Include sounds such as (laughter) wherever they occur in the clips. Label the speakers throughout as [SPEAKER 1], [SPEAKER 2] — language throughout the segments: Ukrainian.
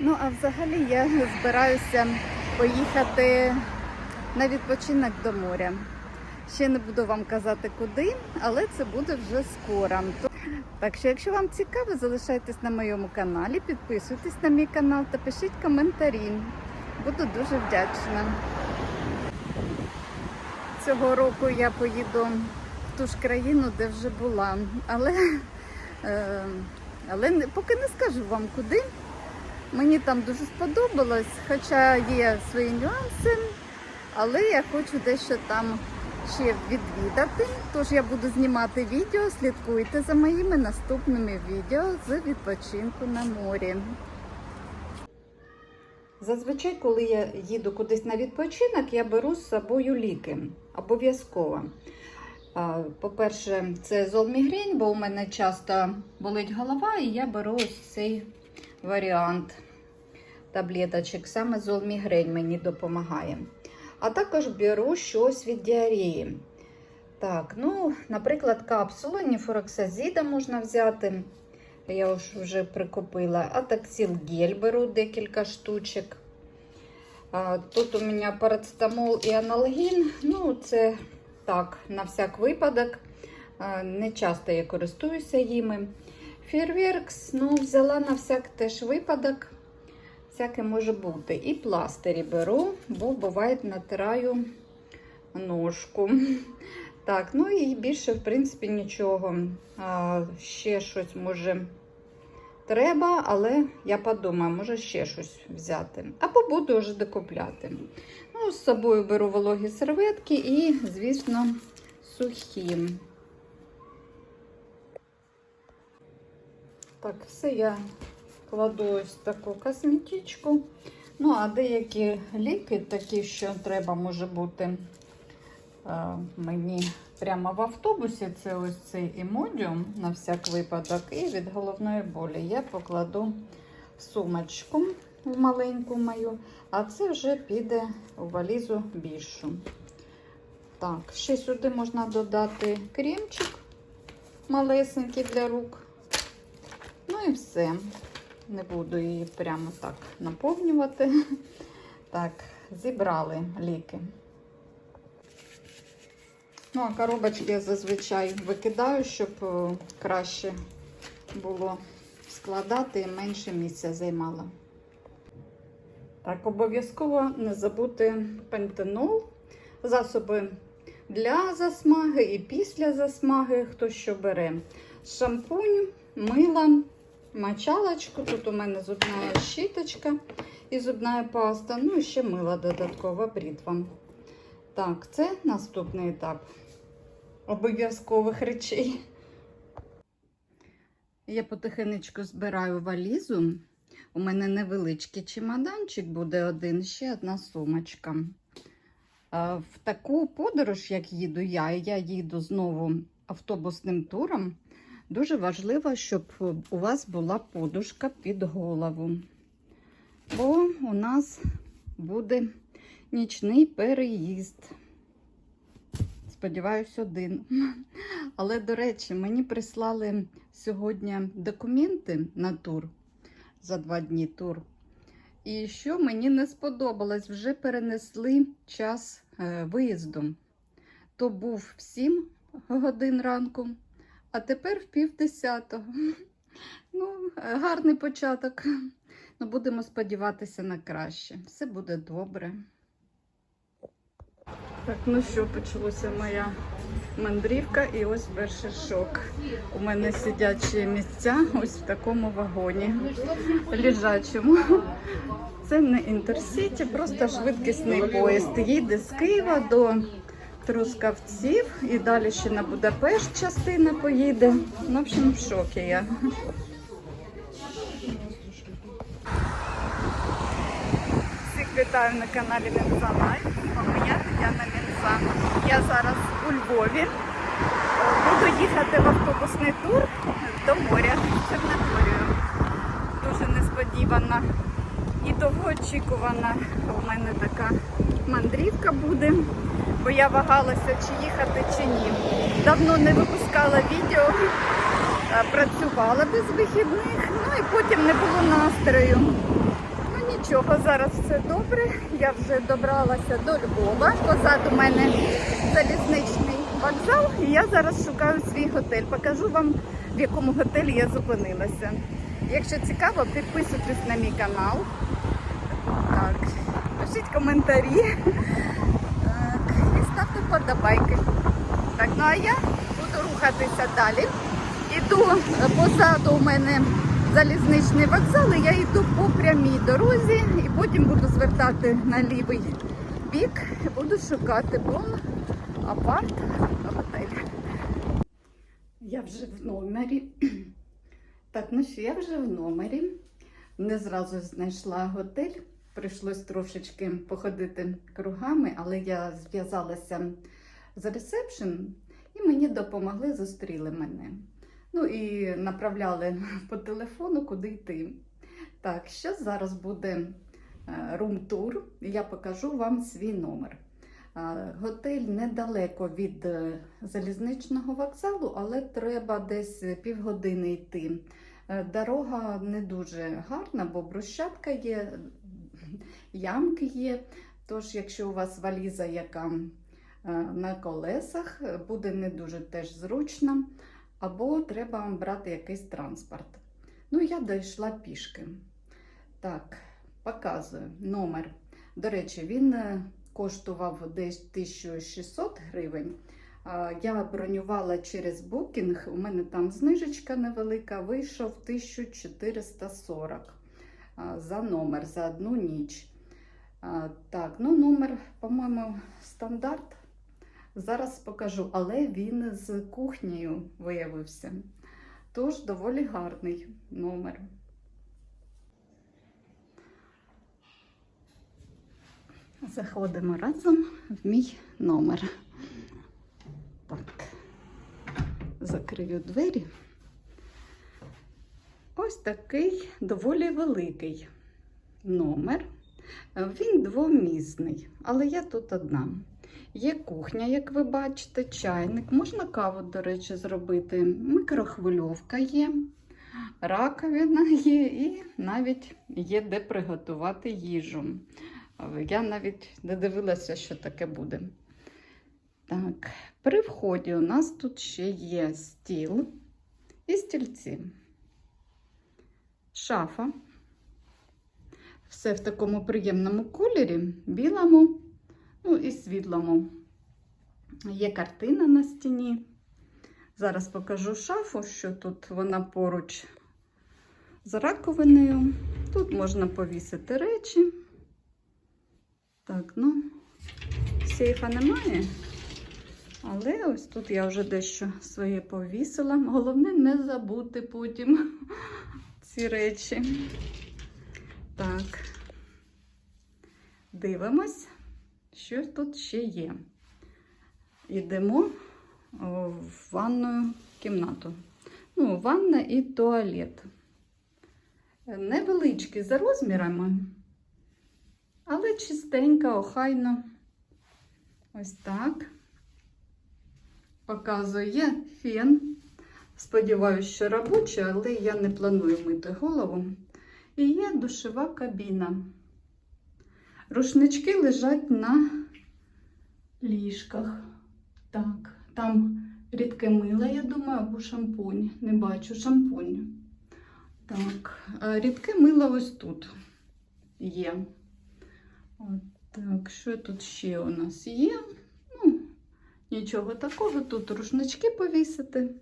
[SPEAKER 1] Ну, а взагалі я збираюся поїхати на відпочинок до моря. Ще не буду вам казати куди, але це буде вже скоро. Так що, якщо вам цікаво, залишайтесь на моєму каналі, підписуйтесь на мій канал та пишіть коментарі. Буду дуже вдячна. Цього року я поїду в ту ж країну, де вже була. Але, е, але поки не скажу вам куди. Мені там дуже сподобалось, хоча є свої нюанси, але я хочу дещо там ще відвідати. Тож я буду знімати відео, слідкуйте за моїми наступними відео з відпочинку на морі. Зазвичай, коли я їду кудись на відпочинок, я беру з собою ліки. Обов'язково. По-перше, це золмігрень, бо у мене часто болить голова, і я беру ось цей варіант таблеточок. Саме золмігрень мені допомагає. А також беру щось від діареї. Так, ну, наприклад, капсулу ніфороксазіда можна взяти. Я вже прикупила. Атаксіл гель беру декілька штучок. Тут у мене парацетамол і аналгін. Ну, це так, на всяк випадок. Не часто я користуюся їми. Фірверкс, ну, взяла на всяк теж випадок. Всяке може бути. І пластирі беру, бо буває натираю ножку. Так, ну і більше, в принципі, нічого. А, ще щось може треба, але я подумаю, може ще щось взяти. Або буду вже докупляти. Ну, з собою беру вологі серветки і, звісно, сухі. Так, все я кладу ось таку косметичку. Ну, а деякі ліки, такі, що треба може бути е, мені прямо в автобусі, це ось цей імодіум на всяк випадок, і від головної болі я покладу в сумочку в маленьку мою, а це вже піде у валізу більшу. Так, ще сюди можна додати кремчик малесенький для рук. І все. Не буду її прямо так наповнювати. (laughs) Так, зібрали ліки. Ну, а коробочки я зазвичай викидаю, щоб е, краще було складати і менше місця займало. Так, обов'язково не забути пентенол, засоби для засмаги і після засмаги, хто що бере. Шампунь, мила, мочалочку. Тут у мене зубна щіточка і зубна паста. Ну і ще мила додаткова брітва. Так, це наступний етап обов'язкових речей. Я потихенечку збираю валізу. У мене невеличкий чемоданчик буде один, ще одна сумочка. В таку подорож, як їду я, я їду знову автобусним туром. Дуже важливо, щоб у вас була подушка під голову. Бо у нас буде нічний переїзд. Сподіваюсь, один. Але, до речі, мені прислали сьогодні документи на тур за два дні тур. І що мені не сподобалось, вже перенесли час е, виїзду. То був в 7 годин ранку, а тепер в пів десятого. (laughs) Ну, гарний початок. Ну, будемо сподіватися на краще. Все буде добре. Так, ну що, почалася моя мандрівка і ось перший шок. У мене сидячі місця ось в такому вагоні лежачому. Це не інтерсіті, просто швидкісний поїзд. Їде з Києва до Трускавців і далі ще на Будапешт частина поїде. Ну, в общем, в шокі я. Всіх вітаю на каналі Мінса Лайф. З вами я Тетяна Мінса. Я зараз у Львові. Буду їхати в автобусний тур до моря в Дуже несподівана і довгоочікувана у мене така мандрівка буде, бо я вагалася, чи їхати, чи ні. Давно не випускала відео, е, працювала без вихідних, ну і потім не було настрою. Ну нічого, зараз все добре. Я вже добралася до Львова. Позаду мене залізничний вокзал, і я зараз шукаю свій готель. Покажу вам, в якому готелі я зупинилася. Якщо цікаво, підписуйтесь на мій канал. Так, пишіть коментарі. Вподобайки. Так, ну а я буду рухатися далі. Іду е, позаду у мене залізничний вокзал, і я йду по прямій дорозі і потім буду звертати на лівий бік і буду шукати бон апарт готель. Я вже в номері. (clears throat) Так, ну що, я вже в номері. Не зразу знайшла готель. Прийшлось трошечки походити кругами, але я зв'язалася з ресепшн і мені допомогли, зустріли мене. Ну і направляли (laughs) по телефону, куди йти. Так, що зараз буде рум-тур. Я покажу вам свій номер. Е, Готель недалеко від е, залізничного вокзалу, але треба десь півгодини йти. Е, Дорога не дуже гарна, бо брусчатка є, ямки є. Тож, якщо у вас валіза, яка е, на колесах, буде не дуже теж зручно, або треба брати якийсь транспорт. Ну, я дійшла пішки. Так, показую номер. До речі, він е, коштував десь 1600 гривень. Я бронювала через букінг, у мене там знижечка невелика, вийшов 1440 а, за номер за одну ніч. Так, ну номер, по-моєму, стандарт. Зараз покажу, але він з кухнею виявився. Тож доволі гарний номер. Заходимо разом в мій номер. Так, закрию двері. Ось такий доволі великий номер. Він двомісний, але я тут одна. Є кухня, як ви бачите, чайник. Можна каву, до речі, зробити. Микрохвильовка є, раковина є, і навіть є де приготувати їжу. Я навіть не дивилася, що таке буде. Так, при вході у нас тут ще є стіл і стільці, шафа. Все в такому приємному кольорі, білому, ну і світлому. Є картина на стіні. Зараз покажу шафу, що тут вона поруч з раковиною. Тут можна повісити речі. Так, ну, сейфа немає. Але ось тут я вже дещо своє повісила. Головне не забути потім ці речі. Так, дивимось, що тут ще є. Йдемо в ванну кімнату. Ну, ванна і туалет. Невеличкі за розмірами, але чистенька, охайно. Ось так. Показує фен. Сподіваюся, що робочий, але я не планую мити голову. І є душова кабіна. Рушнички лежать на ліжках. Так, там рідке мило, я думаю, або шампунь. Не бачу шампунь. Так, рідке мило ось тут є. От так, що тут ще у нас є? Ну, нічого такого. Тут рушнички повісити.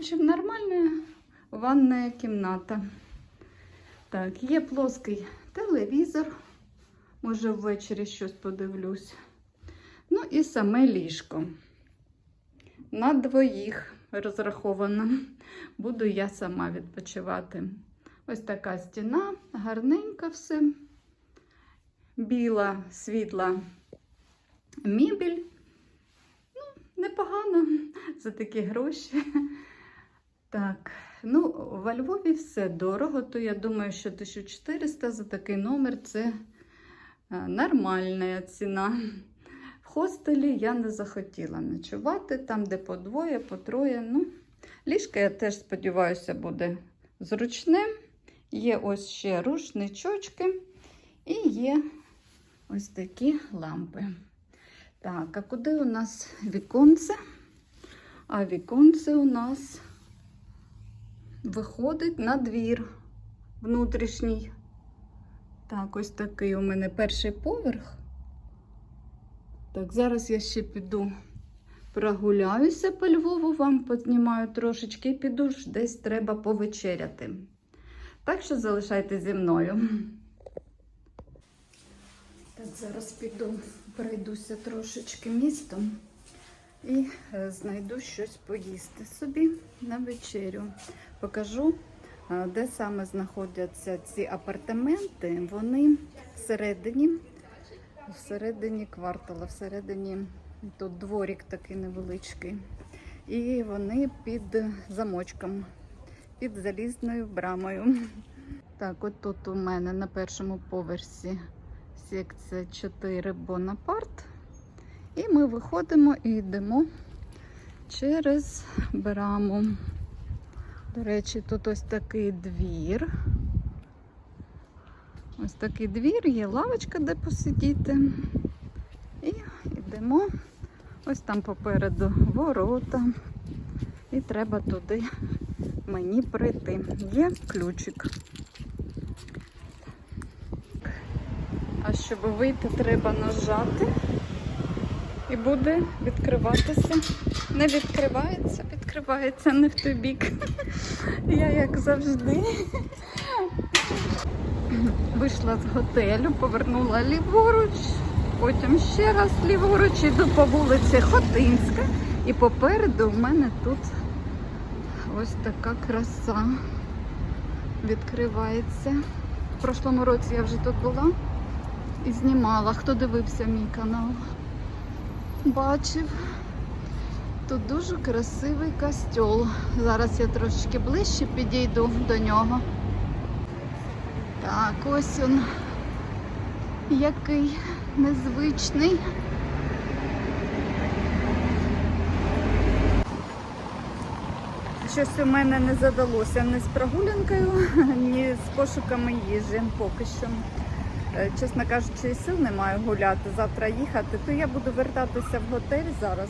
[SPEAKER 1] Щоб нормальна ванна кімната. Так, є плоский телевізор. Може, ввечері щось подивлюсь. Ну і саме ліжко. На двоїх розраховано. Буду я сама відпочивати. Ось така стіна, гарненька все. Біла, світла мебель. Ну, непогано за такі гроші. Так, ну, во Львові все дорого, то я думаю, що 1400 за такий номер це е, нормальна ціна. В хостелі я не захотіла ночувати, там, де по двоє, по троє. Ну, ліжко, я теж сподіваюся, буде зручне. Є ось ще рушничочки. І є ось такі лампи. Так, а куди у нас віконце? А віконце у нас виходить на двір внутрішній. Так, ось такий у мене перший поверх. Так, зараз я ще піду прогуляюся по Львову, вам познімаю трошечки і піду ж десь треба повечеряти. Так що залишайтеся зі мною. Так, зараз піду, пройдуся трошечки містом і е, знайду щось поїсти собі на вечерю. Покажу, е, де саме знаходяться ці апартаменти. Вони всередині, всередині квартала, всередині тут дворік такий невеличкий. І вони під замочком, під залізною брамою. Так, от тут у мене на першому поверсі секція 4 Бонапарт. І ми виходимо і йдемо через браму. До речі, тут ось такий двір. Ось такий двір, є лавочка, де посидіти. І йдемо. Ось там попереду ворота. І треба туди мені прийти. Є ключик. А щоб вийти, треба нажати. І буде відкриватися. Не відкривається, відкривається не в той бік. Я як завжди. Вийшла з готелю, повернула ліворуч, потім ще раз ліворуч, іду по вулиці Хотинська. І попереду в мене тут ось така краса відкривається. В прошлому році я вже тут була і знімала. Хто дивився мій канал? Бачив. Тут дуже красивий костьол. Зараз я трошечки ближче підійду до нього. Так, ось він який незвичний. Щось у мене не задалося ні з прогулянкою, (laughs) ні з пошуками їжі поки що. Е, Чесно кажучи, сил немає гуляти, завтра їхати, то я буду вертатися в готель зараз.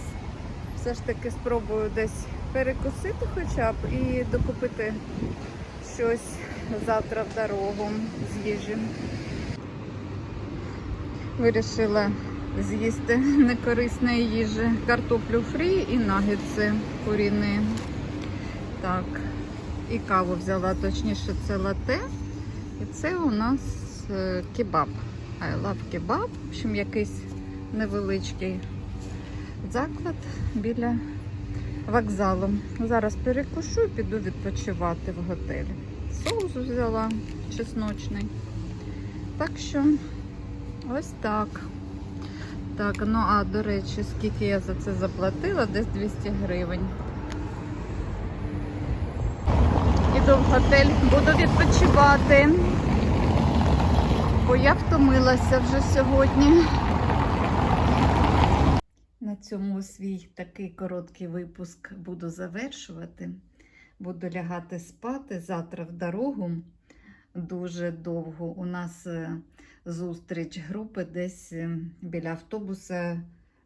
[SPEAKER 1] Все ж таки спробую десь перекусити хоча б і докупити щось завтра в дорогу з їжі. Вирішила з'їсти некорисної їжі, картоплю фрі і нагетси куріни. Так, і каву взяла, точніше, це лате. І це у нас кебаб. I love кебаб. В общем, якийсь невеличкий заклад біля вокзалу. Зараз перекушу і піду відпочивати в готелі. Соус взяла чесночний. Так що ось так. Так, ну а до речі, скільки я за це заплатила? Десь 200 гривень. Іду в готель, буду відпочивати. Бо я втомилася вже сьогодні. На цьому свій такий короткий випуск буду завершувати. Буду лягати спати завтра в дорогу. Дуже довго. У нас е, зустріч групи десь е, біля автобуса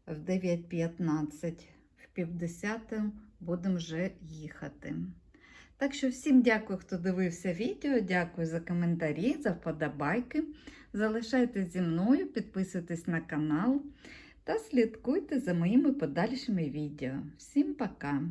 [SPEAKER 1] в 9.15. В півдесяте будемо вже їхати. Так що всім дякую, хто дивився відео. Дякую за коментарі, за вподобайки. Залишайтесь зі мною, підписуйтесь на канал та слідкуйте за моїми подальшими відео. Всім пока!